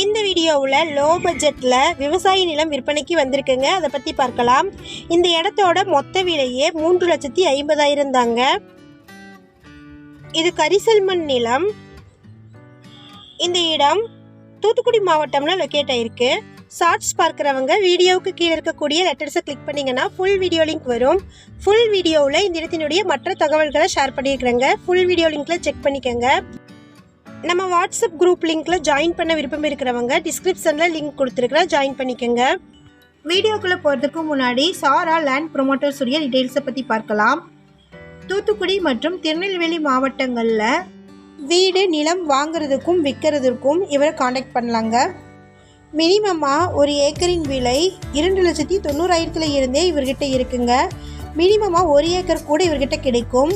இந்த வீடியோவில் லோ பட்ஜெட்டில் விவசாய நிலம் விற்பனைக்கு வந்திருக்குங்க. அதை பற்றி பார்க்கலாம். இந்த இடத்தோட மொத்த விலையே மூன்று லட்சத்தி ஐம்பதாயிரம் தாங்க. இது கரிசல்மண் நிலம். இந்த இடம் தூத்துக்குடி மாவட்டம்ல லொக்கேட் ஆயிருக்கு. ஷார்ட்ஸ் பார்க்குறவங்க வீடியோவுக்கு கீழே இருக்கக்கூடிய லெட்டர்ஸை கிளிக் பண்ணிங்கன்னா ஃபுல் வீடியோ லிங்க் வரும். ஃபுல் வீடியோவில் இந்த இடத்தினுடைய மற்ற தகவல்களை ஷேர் பண்ணியிருக்கிறேங்க. ஃபுல் வீடியோ லிங்க்ல செக் பண்ணிக்கோங்க. நம்ம வாட்ஸ்அப் குரூப் லிங்க்ல ஜாயின் பண்ண விருப்பம் இருக்கிறவங்க டிஸ்கிரிப்ஷனில் லிங்க் கொடுத்துருக்குறேன் ஜாயின் பண்ணிக்கோங்க. வீடியோக்குள்ளே போகிறதுக்கு முன்னாடி சாரா லேண்ட் ப்ரொமோட்டர்ஸ் உடைய டீட்டெயில்ஸை பற்றி பார்க்கலாம். தூத்துக்குடி மற்றும் திருநெல்வேலி மாவட்டங்களில் வீடு நிலம் வாங்குறதுக்கும் விற்கிறதுக்கும் இவரை காண்டாக்ட் பண்ணலாங்க. மினிமமாக ஒரு ஏக்கரின் விலை இரண்டு லட்சத்தி தொண்ணூறாயிரத்தில் இருந்தே இவர்கிட்ட இருக்குங்க. மினிமமாக ஒரு ஏக்கர் கூட இவர்கிட்ட கிடைக்கும்.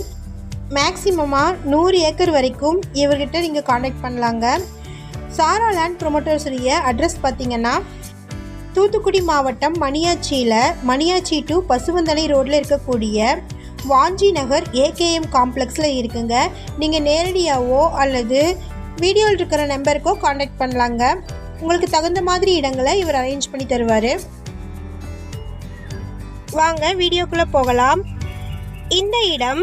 மேக்ஸிமமாக நூறு ஏக்கர் வரைக்கும் இவர்கிட்ட நீங்கள் காண்டாக்ட் பண்ணலாங்க. சாரா லேண்ட் ப்ரொமோட்டர்ஸுடைய அட்ரஸ் பார்த்தீங்கன்னா தூத்துக்குடி மாவட்டம் மணியாச்சியில் மணியாச்சி டு பசுவந்தனை ரோட்டில் இருக்கக்கூடிய வாஞ்சி நகர் ஏகேஎம் காம்ப்ளெக்ஸில் இருக்குங்க. நீங்கள் நேரடியாகவோ அல்லது வீடியோவில் இருக்கிற நம்பருக்கோ காண்டாக்ட் பண்ணலாங்க. உங்களுக்கு தகுந்த மாதிரி இடங்களை இவர் அரேஞ்ச் பண்ணி தருவார். வாங்க வீடியோக்குள்ளே போகலாம். இந்த இடம்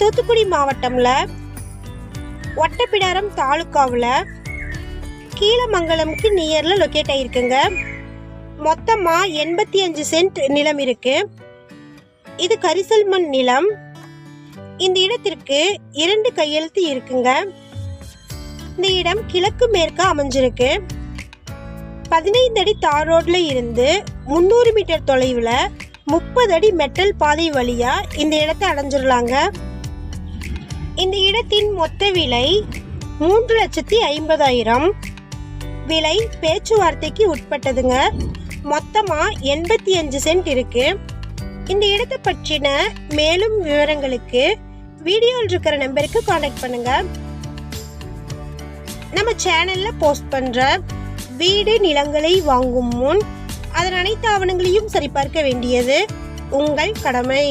தூத்துக்குடி மாவட்டம்ல ஒட்டப்பிடாரம் தாலுக்காவில் கீழமங்கலம்க்கு நியரில் லொக்கேட் ஆகிருக்குங்க மொத்தமாக எண்பத்தி அஞ்சு சென்ட் நிலம் இருக்கு. இது கரிசல் மண் நிலம். இந்த இடத்திற்கு இரண்டு கையெழுத்து இருக்குங்க. இந்த இடம் கிழக்கு மேற்க அமைஞ்சிருக்கு. பதினைந்து அடி தார் ரோட்ல இருந்து முந்நூறு மீட்டர் தொலைவில் முப்பது அடி மெட்டல் பாதை வழியா இந்த இடத்தை அடைஞ்சிடலாங்க இந்த இடத்தின் மொத்த விலை மூன்று லட்சத்தி ஐம்பதாயிரம். விலை பேச்சுவார்த்தைக்கு உட்பட்டதுங்க. மொத்தமா எண்பத்தி அஞ்சு சென்ட் இருக்கு. இந்த இடத்தை பற்றின மேலும் விவரங்களுக்கு வீடியோவில் இருக்கிற நம்பருக்கு காண்டாக்ட் பண்ணுங்க. நம்ம சேனல்ல போஸ்ட் பண்ற வீடு நிலங்களை வாங்கும் முன் அதன் அனைத்து ஆவணங்களையும் சரிபார்க்க வேண்டியது உங்கள் கடமை.